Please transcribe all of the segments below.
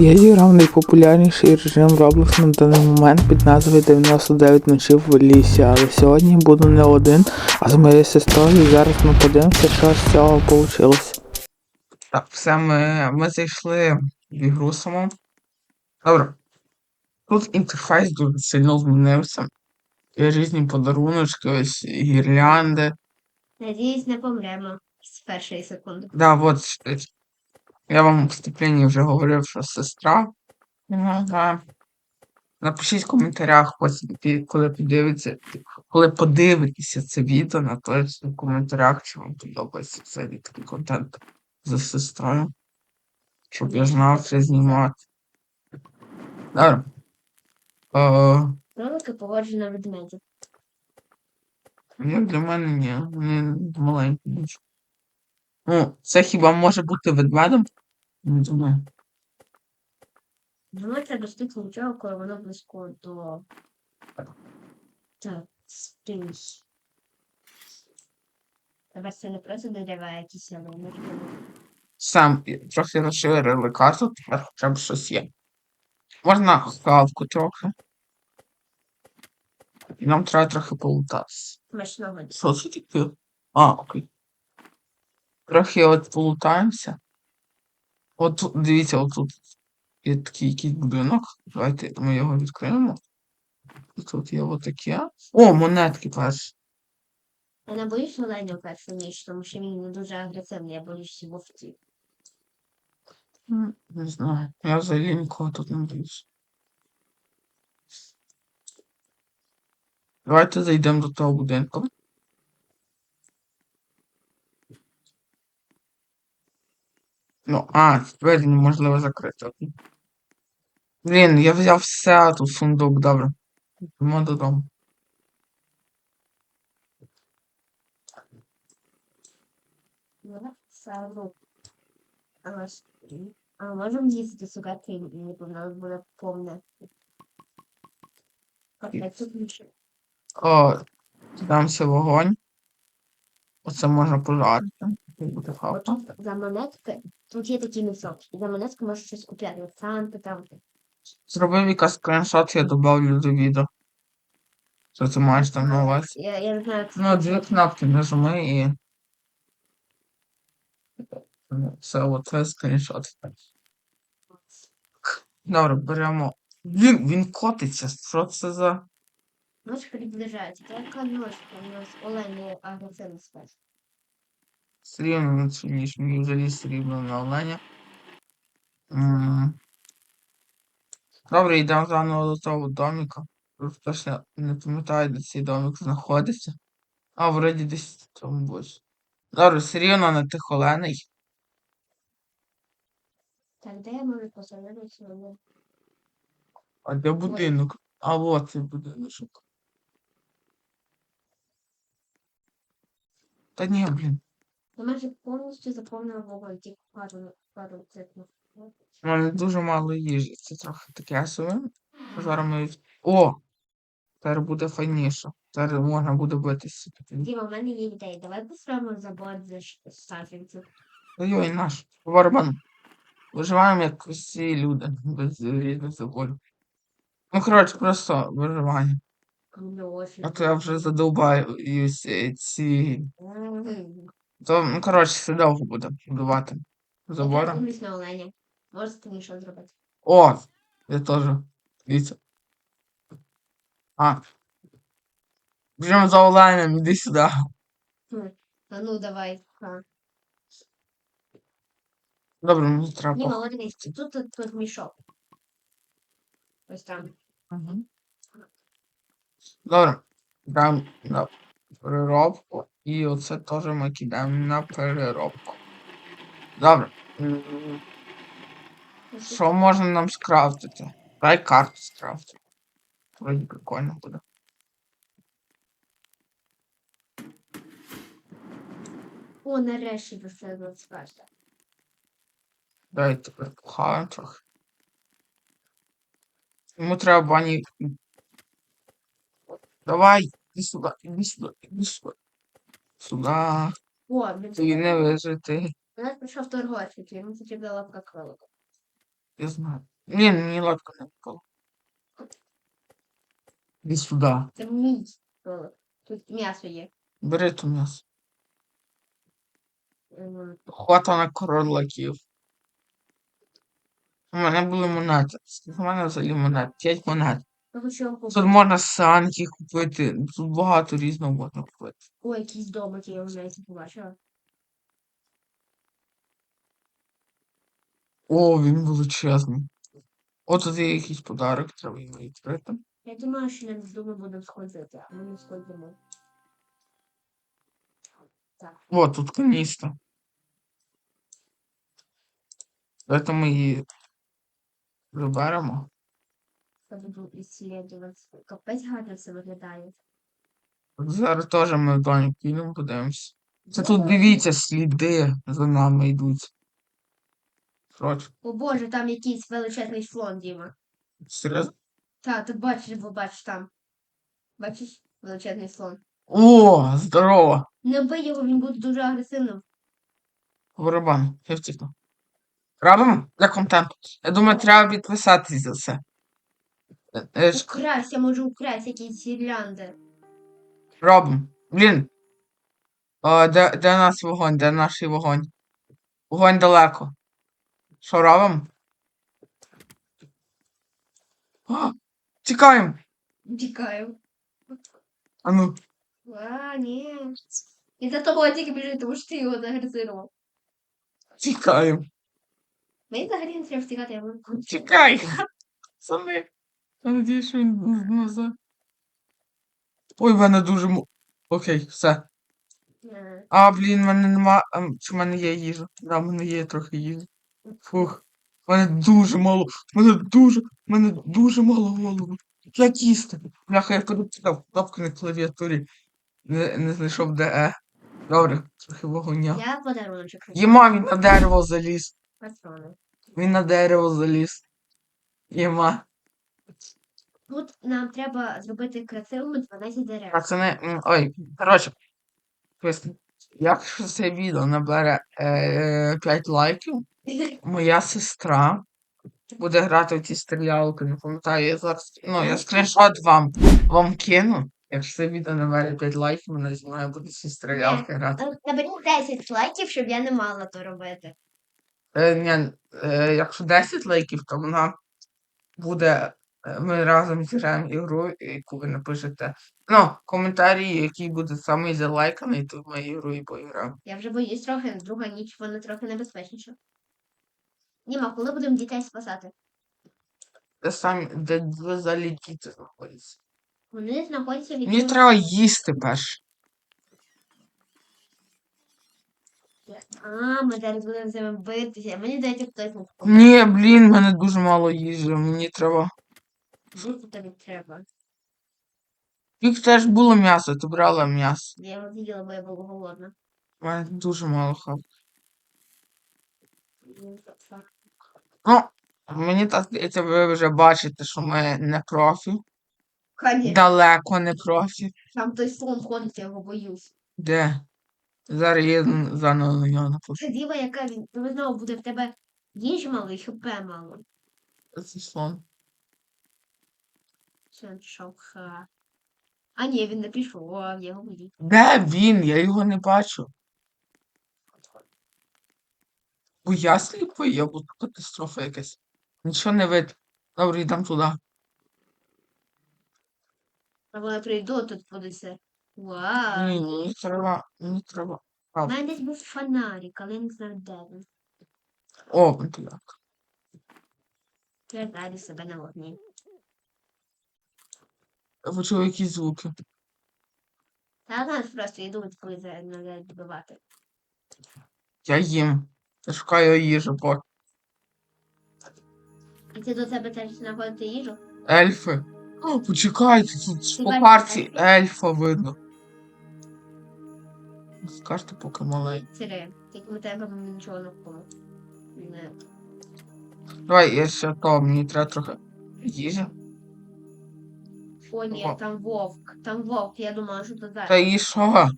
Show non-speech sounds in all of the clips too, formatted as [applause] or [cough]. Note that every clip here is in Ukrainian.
Я зіграв найпопулярніший режим Roblox на даний момент під назвою 99 ночів в лісі, але сьогодні буду не один, а з моєю сестрою. І зараз ми подивимося, що з цього вийшло. Так, все, ми, ми зайшли в ігру саму. Добре. Тут інтерфейс дуже сильно змінився. Є різні подаруночки, ось гірлянди. Надіюсь, не помремо з першої секунди. Да, от я вам в вступленні вже говорив, що сестра. Напишіть в коментарях, коли подивиться, коли подивитеся це відео, напишіть в коментарях, чи вам подобається цей такий контент за сестрою. Щоб я знав, що знімати. Добре. Е, Ролики погоджені на ведмедів. Ну, для мене ні, вони маленькі. Ну, це хіба може бути ведмедем? Не думаю. Воно це доступно нічого, коли воно близько до. Так, стиль. Тепер це не просто якісь, але воно. Сам трохи розширили карту, тепер хоча б щось є. Можна хавку трохи. І нам треба трохи полутатися. смачного. Що це таке? А, окей. Трохи от полутаємося. От тут, дивіться, отут є такий якийсь будинок. Давайте ми його відкриємо. Тут є отаке. О, монетки перші. Я не боюсь оленя першу ніч, тому що він не дуже агресивний, я боюсь вовків. Не знаю. Я взагалі нікого тут не боюсь. Давайте зайдемо до того будинку. Ну, а, двері неможливо закрити. Блін, я взяв все, а тут сундук, добре. Йдемо додому. А наш. А можемо їсти цукерки і воно буде повне. О, дамся вогонь. Оце можна пожарити. Тут буде за монетки, тут є такий мішок, за монетки можеш щось купляти. Санти там. Зробив якийсь скріншот, я добавлю до відео. Що ти маєш там на увазі? Я, я не знаю, як Ну, дві кнопки нажми і. Ну, Це от це скріншот. Добре, беремо. Він, він котиться. Що це за. Ночь приближається. Яка ночка у нас олені агресивно спеш. Срібно ніж мені взагалі срібно на оленя. Добре, йдемо заново до того доміка. Просто не пам'ятаю, де цей домик знаходиться. А, вроді десь тому боці. Добре, все рівно на тих оленей. Так, де я можу посадитися вони? А де будинок? А от цей будиночок. Та ні, блін. Я майже повністю заповнила вогонь, тільки пару, пару цифр. У мене дуже мало їжі. Це трохи таке собі. Зараз ми. О! Тепер буде файніше. Тепер можна буде битися. Діма, в мене є ідея. Давай построїмо забор за саджанців. Ой-ой, наш. Барабан. Виживаємо як всі люди, без різних заборів. Ну, коротше, просто виживання. А то я вже задовбаюсь ці. М. То, ну, коротше, все довго буде будувати. Я Забором. дивлюсь на оленя. Може тобі що зробити? О! Я теж. Дивіться. А. Біжимо за оленем, іди сюди. А ну давай. Ха. Добре, мені треба. Діма, от дивись, тут, тут, тут мішок. Ось там. Мгм. Добре. Дам на переробку. І оце теж ми кидаємо на переробку. Добре. М, Що можна нам скрафтити? Дай карту скрафтити. Вроді прикольно буде. О, нарешті до себе скажете. Дай тепер похаваємо трохи. Йому треба бані. Давай, Іди сюди, іди сюди, іди сюди. Сюди. О, Ти не вижити. У нас прийшов торговець, йому потрібна лапка кролика. Я знаю. Ні, мені лодка не впала. Іди сюди. Це мій столик. Тут м'ясо є. Бери ту м'ясо. Хвата на кролаків. У мене були монети. Скільки в мене взагалі монет? 5 монет. Тут можна санки купити. Тут багато різного можна купити. Ой, якийсь домик я вже навіть побачила. О, він величезний. От тут є якийсь подарок, треба його відкрити. Я думаю, що з дому будемо сходити, а ми не сходимо. Так. О, тут каністра. Давайте ми її виберемо. Буду исследовать. Капець гарно це виглядає. Зараз теж ми в домі підемо, подивимось. Це тут дивіться, сліди за нами йдуть. Коротше, О боже, там якийсь величезний слон, Діма. серйозно? Та, ти бачиш, бо бачиш там. Бачиш? Величезний слон. О, здорово! Не бий його, він буде дуже агресивним. Барабан, я втікну. Робимо для контенту. Я думаю, треба підписатись за це. Е, е, Украсть, я можу украсть якісь гірлянди. Робимо. Блін. О, де, де наш вогонь? Де наш вогонь? Вогонь далеко. Що робимо? О, Тікаємо! Тікаю. А ну. А, ні. І за того тільки біжить, тому що ти його загресирував. Тікаємо. Мені взагалі не треба втікати, я можу. Тікай! Пацани. Я надіюсь, що він не за. Ой, в мене дуже м... Окей, все. А, блін, в мене нема. ем, Чи в мене є їжа? Да, в мене є трохи їжі. Фух. В мене дуже мало. В мене дуже. В мене дуже мало голови. Як їсти? Бляха, я перепитав кнопки на клавіатурі. Не, не знайшов де е. Добре, трохи вогоня. Я подаруночок. хочу. Єма, він на дерево заліз. Патрони. Він на дерево заліз. Єма. Тут нам треба зробити красивими 12 дерев. Пацани, м, ой, коротше. Якщо це відео набере е, 5 лайків, [laughs] моя сестра буде грати в ті стрілялки, не пам'ятаю, я зараз, ну, я скріншот вам, вам кину. Якщо це відео набере 5 лайків, вона зі мною буде ці стрілялки грати. Е, Наберіть 10 лайків, щоб я не мала то робити. Е, ні, е, якщо 10 лайків, то вона буде. Е, Ми разом зіграємо ігру, яку ви напишете. Ну, коментарі, який буде самий залайканий, то ми ігру і поіграємо. Я вже боюсь трохи, друга ніч, вона трохи небезпечніша. Німа, коли будемо дітей спасати? Де самі, де взагалі діти знаходяться. Вони знаходяться від Мені треба їсти перше. А, ми зараз будемо з ними битися. Мені дайте хтось Ні, блін, в мене дуже мало їжі, мені треба. Жити тобі треба. Їх теж було м'ясо, ти брала м'ясо. Я його з'їла, бо я була голодна. У мене дуже мало хав. Ну. Ну, мені так здається, ви вже бачите, що ми не профі. Конечно. Далеко не профі. Там той слон ходить, я його боюсь. Де? Зараз я заново на нього напишу. Це діва, яка він. Знову буде в тебе їжі мало і хп мало. Це слон. Ха. А ні, він не пішов, а я його боюсь. Де він? Я його не бачу. Бо я сліпий, або катастрофа якась. Нічого не видно. Добре, йдемо туди. А вона прийду, тут все. Вау. Ні, мені треба, мені треба. У мене десь був фонарик, але я не знаю, де він. О, вентилятор. Я далі себе на вогні. Я почув якісь звуки. Та знаєш, просто йдуть, коли треба добивати. Я їм. Я шукаю їжу, бо І ти до тебе теж знаходити їжу? ельфи. О, почекайте, тут по бачиш карті ельфів? ельфа видно. З карти поки маленька. Сири, тільки ми тебе нічого не. Не. Давай, я ще то, мені треба трохи їжі. О, ні, там вовк. Там вовк, я думала, що це Та зараз. і що?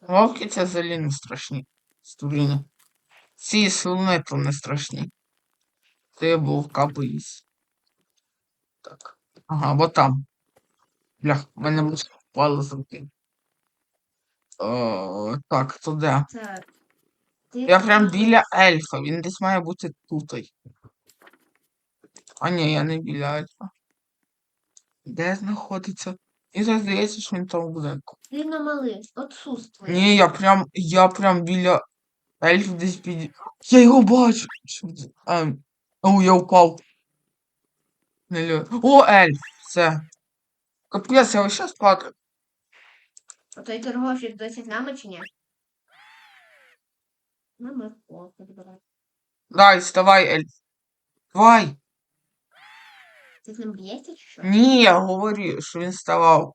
Вовки це взагалі не страшні. Стуріни. Ці слони то не страшні. Ти був капоїс. Так. Ага, вот там. Блях, в мене мишка впала з руки. О, так, то де? Так. Ти Я прям біля ельфа, він десь має бути тут. А ні, я не біля ельфа. Де знаходиться? І зараз здається, що він там в будинку. Ти на малий, отсутствує. Ні, я прям, я прям біля ельф десь під... Я його бачу! А, о, я упав. Не лю... О, ельф! Все. Капець, я щас падаю. А той торговець досі з нами чи ні? Ну, ми о, підбирай. Дай, вставай, ельф. Давай. Ти з ним б'єшся чи що? Ні, я говорю, що він ставав.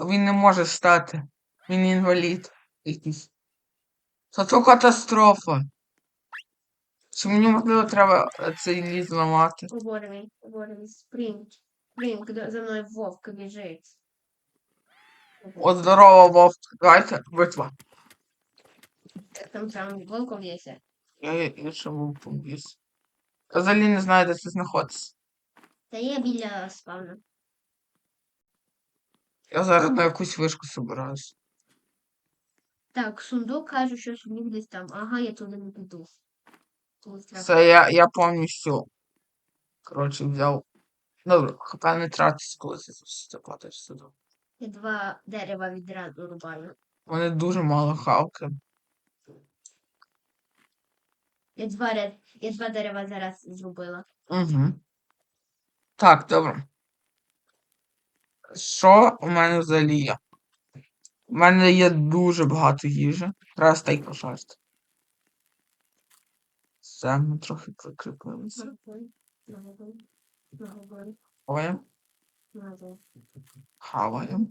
Він не може стати. Він інвалід якийсь. Це то катастрофа. Чи мені можливо треба цей ліс зламати? Оборений, спринт. Спринт, куди за мною вовк біжить. О, здорово, вовк. Давайте, битва. Там там вовком є. Я, я, я ще. Взагалі не знаю, де це знаходиться. Та є біля спавна. Я зараз на якусь вишку собираюсь. Так, сундук каже, що сундук десь там. Ага, я туди не піду. Все, я, я повністю. Коротше, взяв. Добре, хп не тратить, коли ти падаєш сюди. Я два дерева відразу рубаю. Вони дуже мало хавки. Я два, я два дерева зараз зробила. Угу. Так, добре. Що у мене взагалі є? У мене є дуже багато їжі. Треба стейк пожарити. Все, ми трохи прикріпилися. Хаваємо, хаваємо.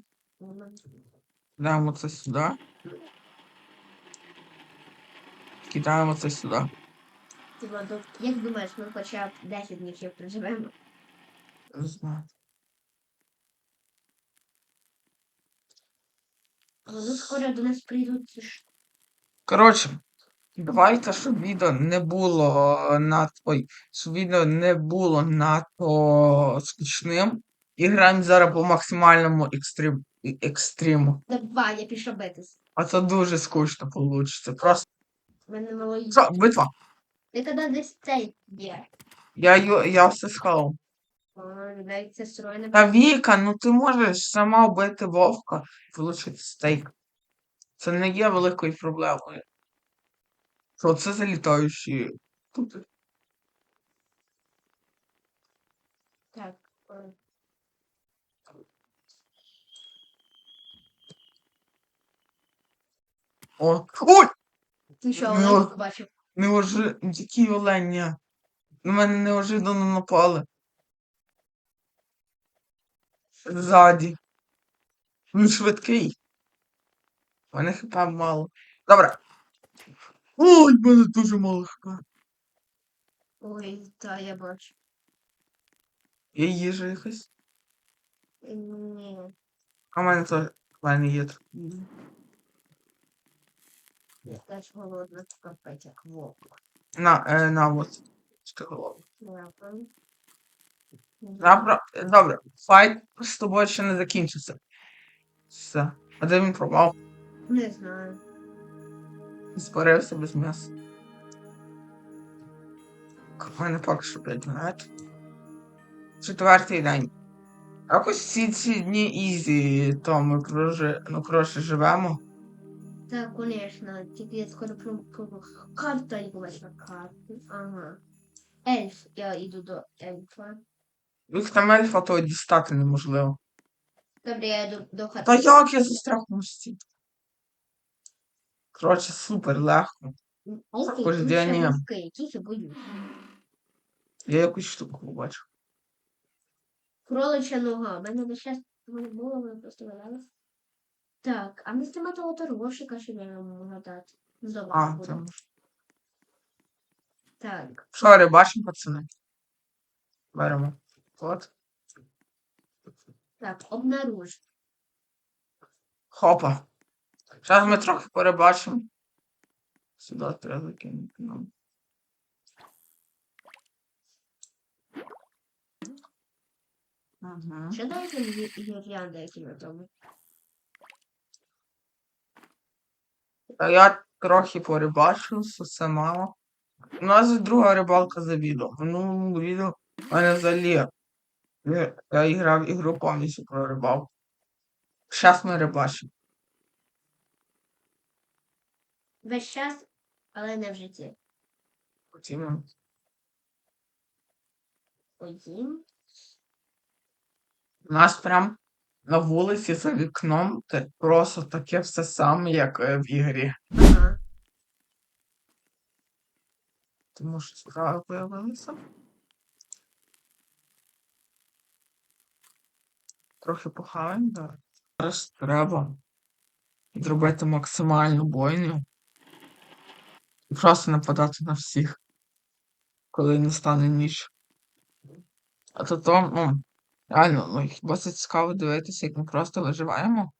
Кидаємо це сюди. Кидаємо це сюди. Як думаєш, ми хоча б 10 днів ще проживемо? Не знаю. Скоро до нас прийдуть. це ж- Коротше, давайте, щоб відео не було е, над... Ой, щоб відео не було надто скучним. І граємо зараз по максимальному екстрим... екстриму. Давай, я пішов битись. А це дуже скучно вийде. Просто. Мене мало. Що, битва? Ти коли десь цей є. Я, ю- я все схавав. Та Віка, ну ти можеш сама вбити вовка і отримати стейк. Це не є великою проблемою. Що це за літаючі? Тут Так. е, О, ой! Ти що, Олег побачив? Неожи... Які оленя. На мене неожиданно напали. Ззаді. Він швидкий. У мене хп мало. Добре. Ой, в мене дуже мало хп. Ой, та я бачу. Є їжа якась. Ні. А в мене теж. В мене є Я теж голодна, капець, як вовк. На, е, на от. Що головне. Дякую. Добре, добре. Файт з тобою ще не закінчився. Все. А де він пропав? Не знаю. Зберився без м'яса. Мене поки що 5 минут. Четвертий день. Якось всі ці дні ізі, то ми прожи... ну, коротше, живемо. Так, конечно, тільки я скоро про, про... карта і на карті. Ага. Ельф, я йду до ельфа. Їх там ельфа то дістати неможливо. Добре, я йду до хати. Та як я застряг в? Коротше, супер легко. Ельфи, Хождення. тут ще вовки, яких я боюсь. Я якусь штуку побачив. Кролича нога. У мене не було, вона просто валялась. Так, а ми з тема того торговщика ще не можемо дати. Знову А, буде. там. Так, Що, рибачимо, пацани? Беремо. Вот. Так, обнаружив. Хопа. Зараз ми трохи перебачимо. Сюди треба закинути нам. Ага. Що давайте гірлянди, які ми робимо? Я трохи порибачив, все мало. У нас друга рибалка за відео. Ну, відео в мене взагалі я, я грав ігру повністю про рибалку. Щас ми рибачимо. Весь час, але не в житті. Хотімо. Ходім. У нас прям на вулиці за вікном те просто таке все саме, як е, в ігрі. Ага. Тому що справи появилися. Трохи похаваємо, так. Зараз треба зробити максимальну бойню. І просто нападати на всіх, коли настане ніч. А то то, ну, реально, ну, хіба це цікаво дивитися, як ми просто виживаємо.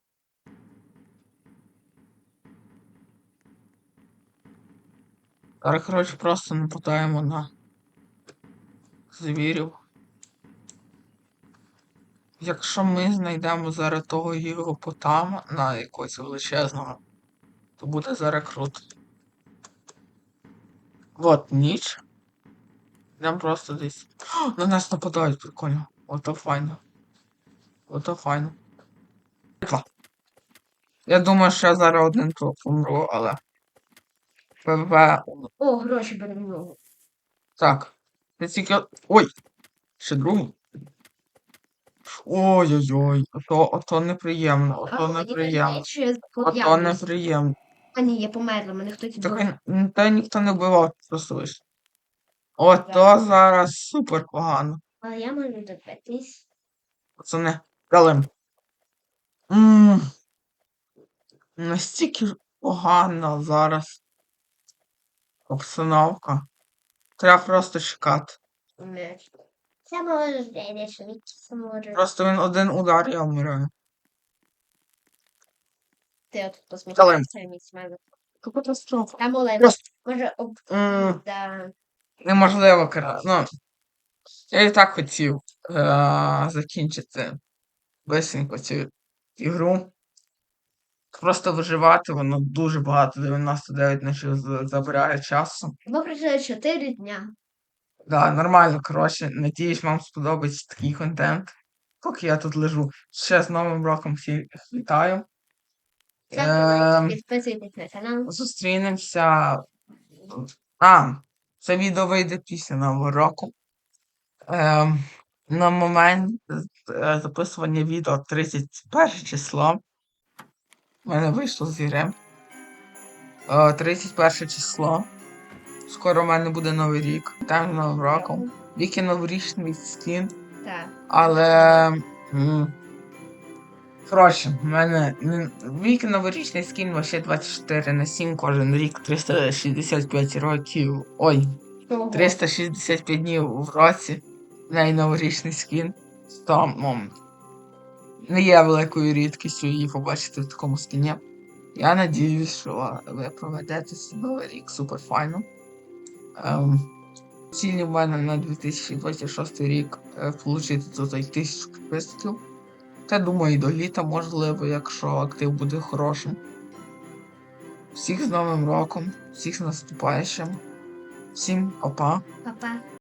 Зараз, коротше, просто нападаємо на звірів. Якщо ми знайдемо зараз того гігопотама на якогось величезного, то буде зараз круто. От ніч. Йдемо просто десь. О, на нас нападають, прикольно. Ото файно. Ото файно. Я думаю, що я зараз один тут помру, але. ПВ. О, гроші бере в ногу. Так. Я тільки. Ой! Ще другий. Ой-ой-ой, ото, ото неприємно, ото неприємно. що Ото неприємно. А ні, я померла, мене хтось Так вбив. та ніхто не вбивав, просто вийшло. Ото зараз супер погано. Але я можу добитись. Пацани, Калим. Ммм. Настільки ж погано зараз. Обстановка. Треба просто чекати. Не. Це він це може. Просто він один удар, я вмираю. Ти от посміхаєшся міць мене. Катастрофа. Там Олег. Просто. Може об... М, Да. Неможливо кара. Ну, я і так хотів е- закінчити бисенько цю ігру. Просто виживати, воно дуже багато, 99 ночів забирає часу. Ми пройшли 4 дня. Да, нормально, коротше. Надіюсь, вам сподобається такий контент. Поки я тут лежу. Ще з Новим роком всіх вітаю. Підписуйтесь на канал. Зустрінемося. А, це відео вийде після Нового року. Ем, на момент е, записування відео 31 число. У мене вийшло з. Е, 31 число. Скоро в мене буде новий рік. Там Новим роком. Віки новорічний скін. Так. Але. Коротше, в мене вік новорічний скін вообще 24 на 7 кожен рік, 365 років. Ой, 365 днів в році. В неї новорічний скін. То, ну, не є великою рідкістю її побачити в такому скіні. Я надіюсь, що ви проведете новий рік супер файно. Ем, цілі в мене на 2026 рік отримати до тут тисячу підписників. Та думаю, і до літа можливо, якщо актив буде хорошим. Всіх з Новим роком, всіх з наступаючим. Всім па-па. Па-па.